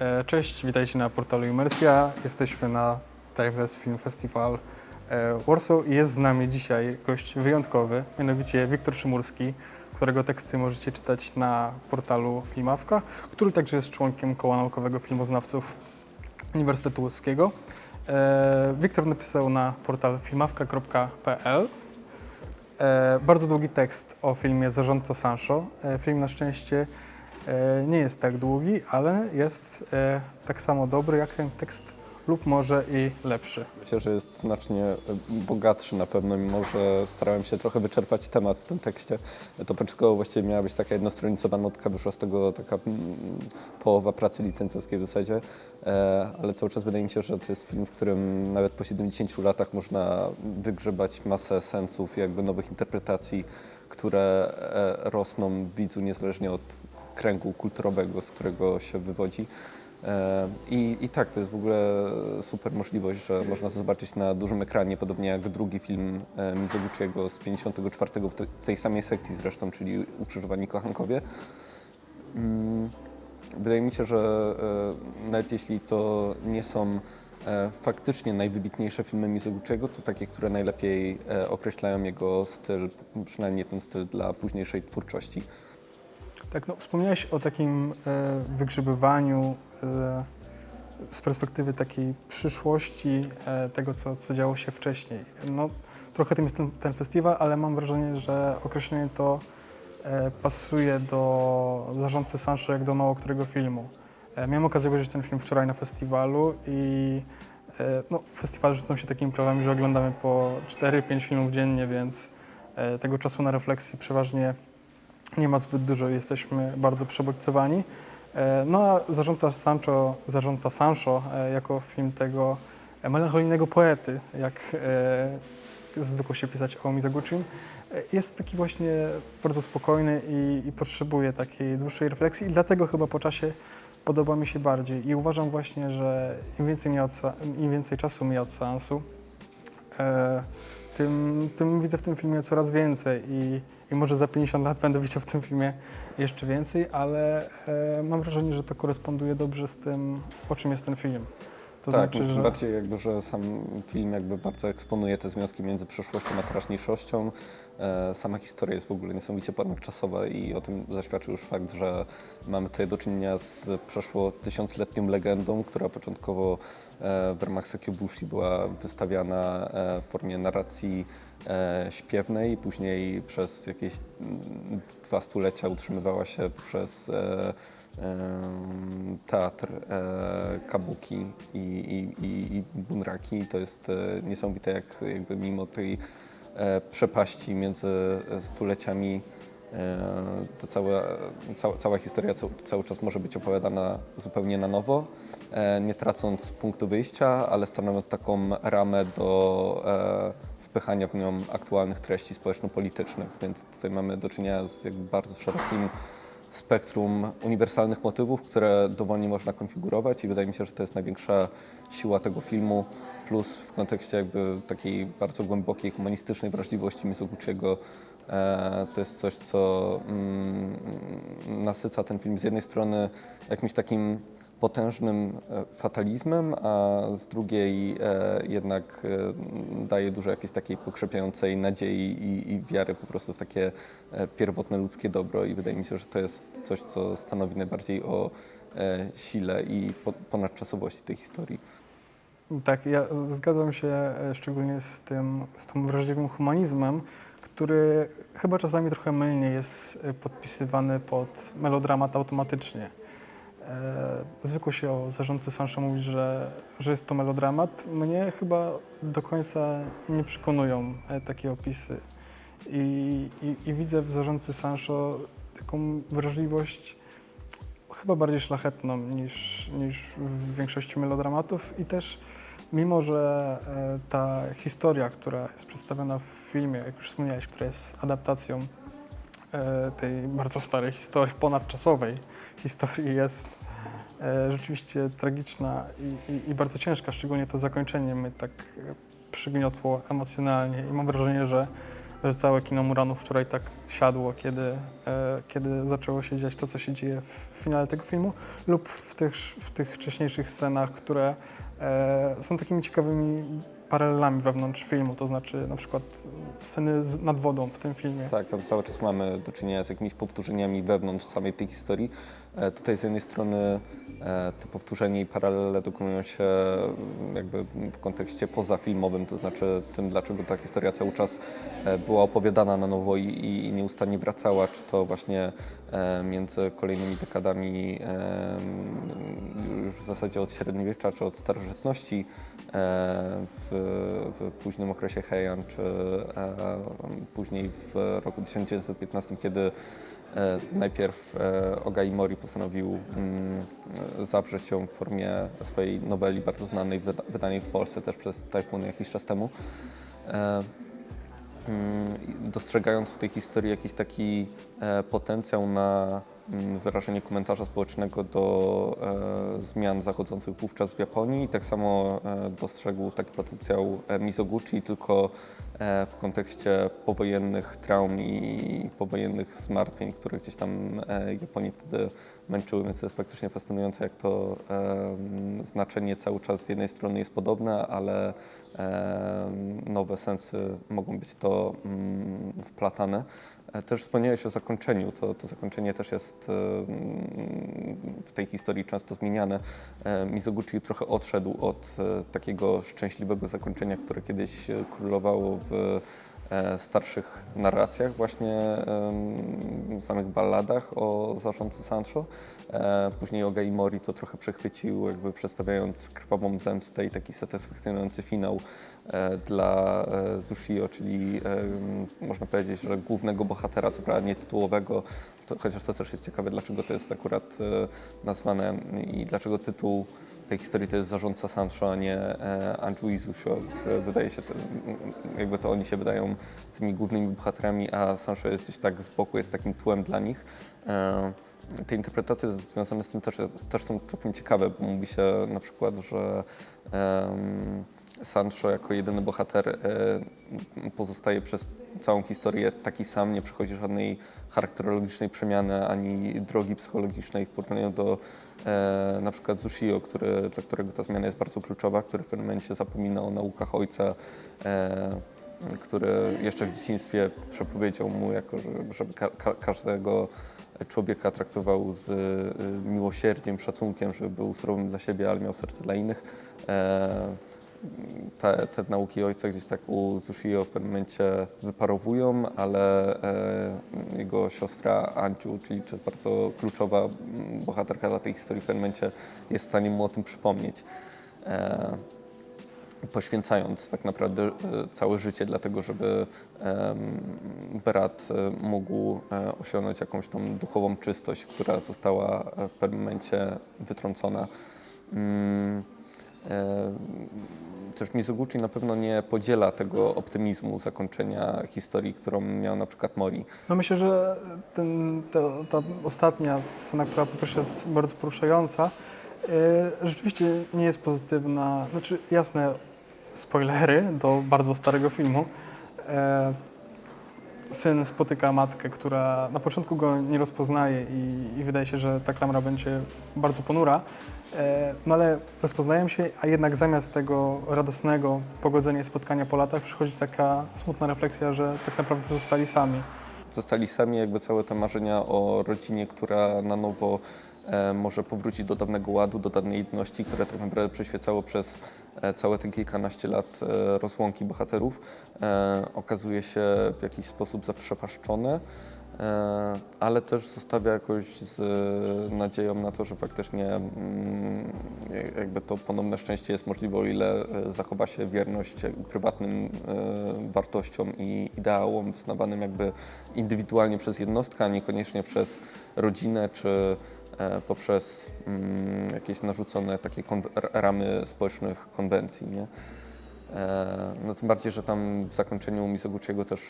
E, Cześć, witajcie na portalu Immersja. Jesteśmy na Timeless Film Festival e, Warsaw i jest z nami dzisiaj gość wyjątkowy, mianowicie Wiktor Szymurski, którego teksty możecie czytać na portalu Filmawka, który także jest członkiem Koła Naukowego Filmoznawców Uniwersytetu Łódzkiego. E, Wiktor napisał na portal filmawka.pl bardzo długi tekst o filmie Zarządca Sancho. Film na szczęście nie jest tak długi, ale jest e, tak samo dobry jak ten tekst lub może i lepszy. Myślę, że jest znacznie e, bogatszy na pewno, mimo że starałem się trochę wyczerpać temat w tym tekście. To początkowo właściwie miała być taka jednostronicowa notka, wyszła z tego taka mm, połowa pracy licencjackiej w zasadzie, e, ale cały czas wydaje mi się, że to jest film, w którym nawet po 70 latach można wygrzebać masę sensów, jakby nowych interpretacji, które e, rosną widzu niezależnie od kręgu kulturowego, z którego się wywodzi. E, I, I tak, to jest w ogóle super możliwość, że można to zobaczyć na dużym ekranie, podobnie jak drugi film e, Mizoguchiego z 54 w te- tej samej sekcji zresztą, czyli Ukrzyżowani Kochankowie. Mm, Wydaje mi się, że e, nawet jeśli to nie są faktycznie najwybitniejsze filmy Mizoguchiego, to takie, które najlepiej określają jego styl, przynajmniej ten styl dla późniejszej twórczości. Tak, no, wspomniałeś o takim e, wygrzebywaniu e, z perspektywy takiej przyszłości e, tego, co, co działo się wcześniej. No, trochę tym jest ten, ten festiwal, ale mam wrażenie, że określenie to pasuje do zarządcy Sancho jak do mało którego filmu. Miałem okazję obejrzeć ten film wczoraj na festiwalu i no, festiwale rzucą się takimi prawami, że oglądamy po 4-5 filmów dziennie, więc tego czasu na refleksję przeważnie nie ma zbyt dużo, jesteśmy bardzo przebodźcowani. E, No a zarządca Sancho, zarządca Sancho e, jako film tego melancholijnego poety, jak e, zwykło się pisać o Mizoguchim, jest taki właśnie bardzo spokojny i, i potrzebuje takiej dłuższej refleksji i dlatego chyba po czasie podoba mi się bardziej i uważam właśnie, że im więcej, mija od, im więcej czasu mija od seansu, tym, tym widzę w tym filmie coraz więcej i, i może za 50 lat będę widział w tym filmie jeszcze więcej, ale e, mam wrażenie, że to koresponduje dobrze z tym, o czym jest ten film. To tak, znaczy, tym że bardziej jakby, że sam film jakby bardzo eksponuje te związki między przeszłością a teraźniejszością. E, sama historia jest w ogóle niesamowicie ponadczasowa i o tym zaświadczył już fakt, że mamy tutaj do czynienia z przeszło tysiącletnią legendą, która początkowo e, w ramach Sekiobushi była wystawiana e, w formie narracji e, śpiewnej, później przez jakieś mm, dwa stulecia utrzymywała się przez e, teatr e, kabuki i, i, i, bunraki. To jest e, niesamowite, jak jakby mimo tej e, przepaści między stuleciami to cała, cała, cała historia cał, cały czas może być opowiadana zupełnie na nowo, nie tracąc punktu wyjścia, ale stanowiąc taką ramę do wpychania w nią aktualnych treści społeczno-politycznych. Więc tutaj mamy do czynienia z bardzo szerokim spektrum uniwersalnych motywów, które dowolnie można konfigurować i wydaje mi się, że to jest największa siła tego filmu, plus w kontekście jakby takiej bardzo głębokiej humanistycznej wrażliwości Mizoguchiego e, to jest coś, co mm, nasyca ten film z jednej strony jakimś takim potężnym e, fatalizmem, a z drugiej e, jednak e, daje dużo jakiejś takiej pokrzepiającej nadziei i, wiary po prostu w takie pierwotne ludzkie dobro i wydaje mi się, że to jest coś, co stanowi najbardziej o sile i po, ponadczasowości tej historii. tak, ja zgadzam się szczególnie z tym, z tym wrażliwym humanizmem, który chyba czasami trochę mylnie jest podpisywany pod melodramat automatycznie. E, Zwykło się o zarządcy Sancho mówić, że, że jest to melodramat. Mnie chyba do końca nie przekonują e, takie opisy. I, i, i widzę w zarządcy Sancho taką wrażliwość chyba bardziej szlachetną niż, niż w większości melodramatów i też mimo, że e, ta historia, która jest przedstawiona w filmie, jak już wspomniałeś, która jest adaptacją tej bardzo starej historii, ponadczasowej historii jest e, rzeczywiście tragiczna i, i, i bardzo ciężka, szczególnie to zakończenie mnie tak e, przygniotło emocjonalnie i mam wrażenie, że że całe kino Muranów wczoraj tak siadło, kiedy, e, kiedy zaczęło się dziać to, co się dzieje w finale tego filmu, lub w tych, w tych wcześniejszych scenach, które e, są takimi ciekawymi paralelami wewnątrz filmu, to znaczy na przykład sceny z, nad wodą w tym filmie. Tak, tam cały czas mamy do czynienia z jakimiś powtórzeniami wewnątrz samej tej historii. E, Tutaj z jednej strony e, te powtórzenia i paralele dokonują się mm, jakby w kontekście pozafilmowym, to znaczy tym, dlaczego ta historia cały czas e, była opowiadana na nowo i, i, i nieustannie wracała, czy to właśnie e, między kolejnymi dekadami e, już w zasadzie od średniowiecza, czy od starożytności w, w późnym okresie Heian, czy e, później w roku 1915, kiedy e, najpierw e, Ogai Mori postanowił mm, zawrzeć ją w formie swojej noweli bardzo znanej, wyda- wydanej w Polsce też przez Tajfun jakiś czas temu. E, mm, dostrzegając w tej historii jakiś taki e, potencjał na wyrażenie komentarza społecznego do e, zmian zachodzących wówczas w Japonii. Tak samo e, dostrzegł taki potencjał e, Mizoguchi, tylko w kontekście powojennych traum i powojennych zmartwień, które gdzieś tam Japonię wtedy męczyły, więc to jest faktycznie fascynujące, jak to em, znaczenie cały czas z jednej strony jest podobne, ale em, nowe sensy mogą być to mm, wplatane. E, Też wspomniałeś o zakończeniu. To, to zakończenie też jest w tej historii często zmieniane. E, Mizoguchi trochę odszedł od e, takiego szczęśliwego zakończenia, które kiedyś e, królowało w e, starszych narracjach, właśnie samych balladach o zarządcy Sancho. E, Później Ogai Mori to trochę przechwycił, jakby przedstawiając krwawą zemstę i taki satysfakcjonujący finał e, dla e, Zushio, czyli e, można powiedzieć, że głównego bohatera, co prawda nie tytułowego, chociaż to też jest ciekawe, dlaczego to jest akurat e, nazwane i dlaczego tytuł tej historii to jest zarządca Sancho, a nie e, Anju i które wydaje się, jakby to oni się wydają tymi głównymi bohaterami, a Sancho jest gdzieś tak z boku, jest takim tłem dla nich. E, te interpretacje związane z tym też, też są całkiem ciekawe, bo mówi się na przykład, że em, Sancho jako jedyny bohater e, pozostaje przez całą historię taki sam, nie przechodzi żadnej charakterologicznej przemiany ani drogi psychologicznej w porównaniu do e, na przykład Zushio, który, dla którego ta zmiana jest bardzo kluczowa, który w pewnym momencie zapomina o naukach ojca, e, który jeszcze w dzieciństwie przepowiedział mu, jako, że- żeby ka ka każdego człowieka traktował z y, miłosierdziem, szacunkiem, żeby był surowym dla siebie, ale miał serce dla innych. E, te, te nauki ojca gdzieś tak u Zushio w pewnym momencie wyparowują, ale e, jego siostra Anciu, czyli jest bardzo kluczowa mm, bohaterka dla tej historii, w pewnym momencie jest w stanie mu o tym przypomnieć. E, poświęcając tak naprawdę e, całe życie dlatego, żeby brat e, mógł e, osiągnąć jakąś tą duchową czystość, która została w pewnym momencie wytrącona. E, Też Mizoguchi na pewno nie podziela tego optymizmu zakończenia historii, którą miał na przykład Mori. No myślę, że ten, ta, ta ostatnia scena, która po pierwsze jest bardzo poruszająca, e, rzeczywiście nie jest pozytywna. Znaczy, jasne, spoilery do bardzo starego filmu. Syn spotyka matkę, która na początku go nie rozpoznaje i, i wydaje się, że ta klamra będzie bardzo ponura. E, no ale rozpoznają się, a jednak zamiast tego radosnego pogodzenia i spotkania po latach przychodzi taka smutna refleksja, że tak naprawdę zostali sami. Zostali sami jakby całe te marzenia o rodzinie, która na nowo może powrócić do dawnego ładu, do dawnej jedności, które tak naprawdę przyświecało przez e, całe te kilkanaście lat e, rozłąki bohaterów, e, okazuje się w jakiś sposób zaprzepaszczone, e, ale też zostawia jakoś z nadzieją na to, że faktycznie mm, jakby to ponowne szczęście jest możliwe, o ile e, zachowa się wierność prywatnym e, wartościom i ideałom wyznawanym jakby indywidualnie przez jednostkę, a niekoniecznie przez rodzinę czy e, poprzez mm, jakieś narzucone takie ramy społecznych konwencji. Nie? E, no tym bardziej, że tam w zakończeniu Mizoguchiego też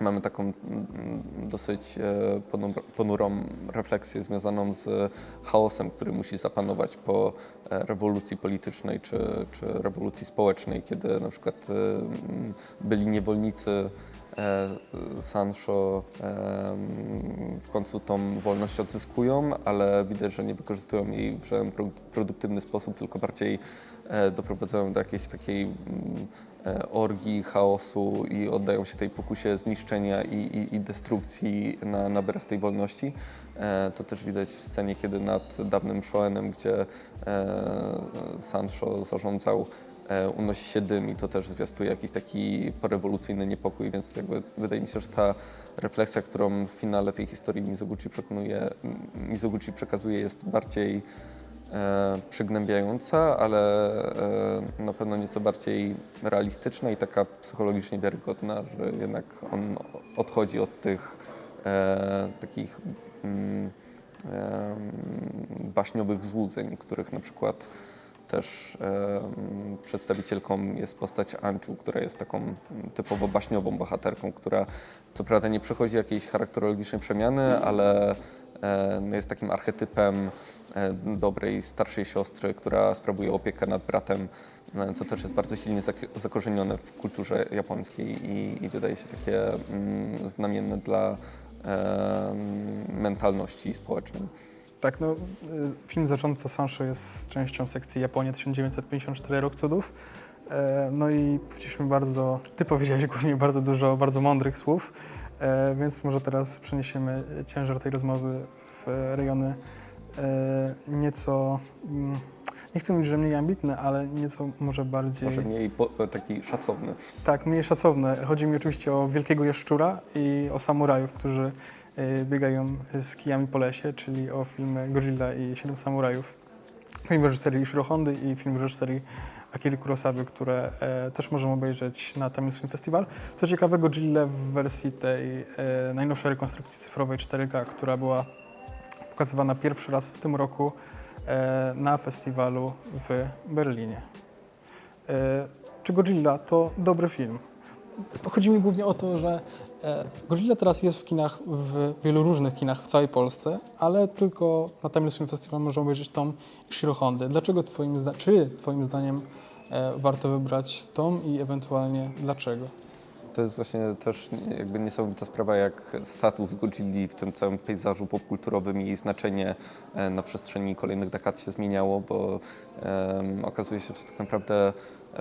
mamy taką mm, dosyć e, ponur- ponurą refleksję związaną z chaosem, który musi zapanować po e, rewolucji politycznej czy, czy rewolucji społecznej, kiedy na przykład e, mm, byli niewolnicy Sancho w końcu tą wolność odzyskują, ale widać, że nie wykorzystują jej w żaden pro- produktywny sposób, tylko bardziej doprowadzają do jakiejś takiej mm, e, orgii, chaosu i oddają się tej pokusie zniszczenia i, i, i destrukcji na, na tej wolności. E, To też widać w scenie, kiedy nad dawnym Shoenem, gdzie e, Sancho zarządzał, e, unosi się dym i to też zwiastuje jakiś taki porewolucyjny niepokój, więc jakby wydaje mi się, że ta refleksja, którą w finale tej historii Mizoguchi przekonuje, Mizoguchi przekazuje jest bardziej e, przygnębiająca, ale e, na pewno nieco bardziej realistyczna i taka psychologicznie wiarygodna, że jednak on odchodzi od tych e, takich mm, baśniowych złudzeń, których na przykład też em, przedstawicielką jest postać Anczu, która jest taką typowo baśniową bohaterką, która co prawda nie przechodzi jakiejś charakterologicznej przemiany, ale e, jest takim archetypem e, dobrej starszej siostry, która sprawuje opiekę nad bratem, e, co też jest bardzo silnie zak- zakorzenione w kulturze japońskiej i, i wydaje się takie mm, znamienne dla e, mentalności społecznej. Tak, no, film Zarządca Sancho jest częścią sekcji Japonia 1954 Rok Cudów. E, No i powiedzieliśmy bardzo, ty powiedziałeś głównie bardzo dużo bardzo mądrych słów, e, więc może teraz przeniesiemy ciężar tej rozmowy w rejony e, nieco, mm, nie chcę mówić, że mniej ambitne, ale nieco może bardziej... Może mniej po, taki szacowny. Tak, mniej szacowne. Chodzi mi oczywiście o Wielkiego Jaszczura i o samurajów, którzy y, biegają z kijami po lesie, czyli o filmy Godzilla i Siedem Samurajów. Film w reżyserii Ishiro Hondy i film w reżyserii Akira Kurosawy, które e, też możemy obejrzeć na Tamil Film Festival. Co ciekawe, Godzilla w wersji tej e, najnowszej rekonstrukcji cyfrowej 4K, która była pokazywana pierwszy raz w tym roku e, na festiwalu w Berlinie. E, Czy Godzilla to dobry film? Chodzi mi głównie o to, że Godzilla teraz jest w kinach, w wielu różnych kinach w całej Polsce, ale tylko na Tamil Film Festival można obejrzeć tom Shiro Hondy. Dlaczego twoim zda- czy twoim zdaniem e, warto wybrać tom i ewentualnie dlaczego? To jest właśnie też jakby niesamowita sprawa, jak status Godzilli w tym całym pejzażu popkulturowym i jej znaczenie e, na przestrzeni kolejnych dekad się zmieniało, bo em, okazuje się, że tak naprawdę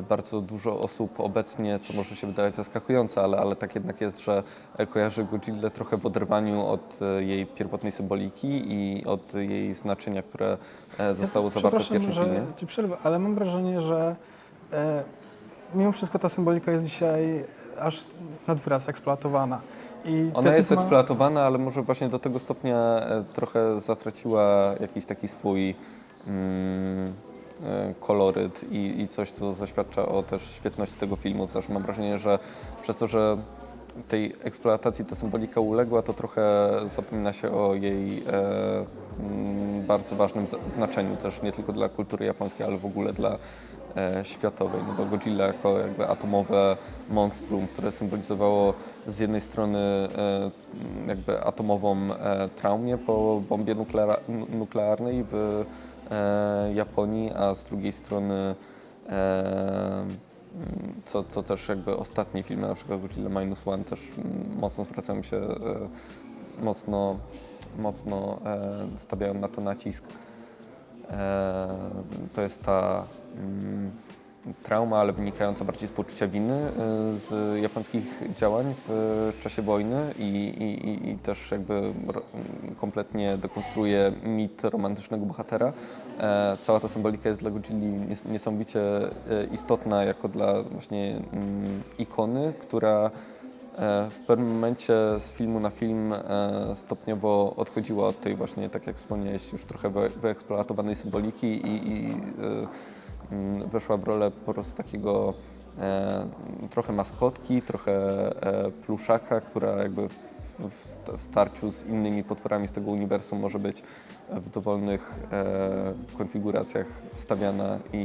bardzo dużo osób obecnie, co może się wydawać zaskakujące, ale, ale tak jednak jest, że kojarzy Godzillę trochę w oderwaniu od e, jej pierwotnej symboliki i od jej znaczenia, które e, zostało Ja zawarte w pierwszym filmie. Ci przerwę, ale mam wrażenie, że e, mimo wszystko ta symbolika jest dzisiaj aż nad wyraz eksploatowana. I Ona jest ma- eksploatowana, ale może właśnie do tego stopnia e, trochę zatraciła jakiś taki swój mm, koloryt i, i coś, co zaświadcza o też świetności tego filmu. Zresztą mam wrażenie, że przez to, że tej eksploatacji ta symbolika uległa, to trochę zapomina się o jej e, bardzo ważnym znaczeniu też nie tylko dla kultury japońskiej, ale w ogóle dla e, światowej, no bo Godzilla jako jakby atomowe monstrum, które symbolizowało z jednej strony e, jakby atomową e, traumę po bombie nuklearnej w e, Japonii, a z drugiej strony e, co, co też jakby ostatnie filmy, na przykład Godzilla Minus One też mocno zwracają się, e, mocno, mocno e, stawiają na to nacisk. E, to jest ta mm, trauma, ale wynikająca bardziej z poczucia winy e, z japońskich działań w czasie wojny i, i, i- też jakby kompletnie dekonstruuje mit romantycznego bohatera. E, cała ta symbolika jest dla Godzilli nies- niesamowicie istotna jako dla właśnie mm, ikony, która W pewnym momencie z filmu na film e, stopniowo odchodziła od tej właśnie, tak jak wspomniałeś, już trochę wy- wyeksploatowanej symboliki i, i e, mm, weszła w rolę po prostu takiego e, trochę maskotki, trochę e, pluszaka, która jakby w, w sta- w starciu z innymi potworami z tego uniwersum może być w dowolnych e, konfiguracjach stawiana i,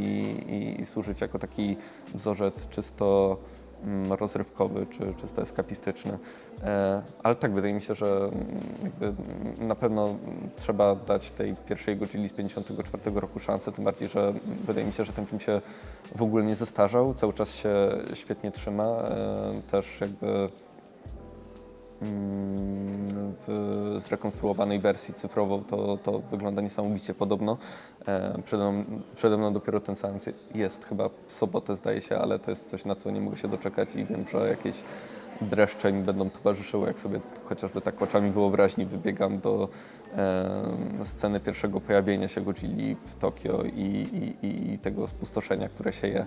i, i służyć jako taki wzorzec czysto rozrywkowy czy czysto eskapistyczny. E, Ale tak, wydaje mi się, że mm, mm, na pewno trzeba dać tej pierwszej Godzilli z 54 roku szansę, tym bardziej, że mm, wydaje mi się, że ten film się w ogóle nie zestarzał, cały czas się świetnie trzyma. E, Też jakby mm, w zrekonstruowanej wersji cyfrowo to, to wygląda niesamowicie podobno. E, Przede mną, przede mną dopiero ten seans jest chyba w sobotę zdaje się, ale to jest coś na co nie mogę się doczekać i wiem, że jakieś dreszcze mi będą towarzyszyły, jak sobie chociażby tak oczami wyobraźni wybiegam do e, sceny pierwszego pojawienia się Godzilli w Tokio i, i, i tego spustoszenia, które się je.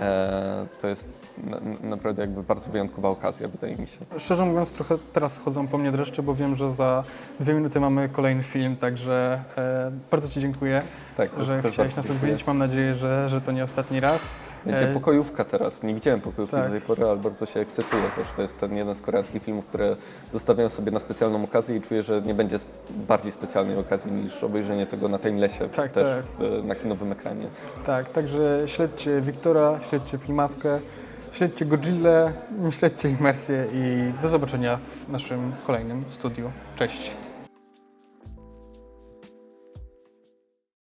E, to jest na, naprawdę jakby bardzo wyjątkowa okazja, wydaje mi się. Szczerze mówiąc, trochę teraz chodzą po mnie dreszcze, bo wiem, że za dwie minuty mamy kolejny film, także e, bardzo Ci dziękuję, Tak, to że też chciałeś nas odwiedzić. Mam nadzieję, że, że to nie ostatni raz. Będzie E, pokojówka teraz. Nie widziałem pokojówki tak. do tej pory, ale bardzo się ekscytuję też. To jest ten jeden z koreańskich filmów, które zostawiam sobie na specjalną okazję i czuję, że nie będzie bardziej specjalnej okazji niż obejrzenie tego na Timelessie Tak, też tak. na kinowym ekranie. Tak, także śledźcie Wiktora, śledźcie Filmawkę, śledźcie Godzillę, śledźcie Imersję i do zobaczenia w naszym kolejnym studiu. Cześć!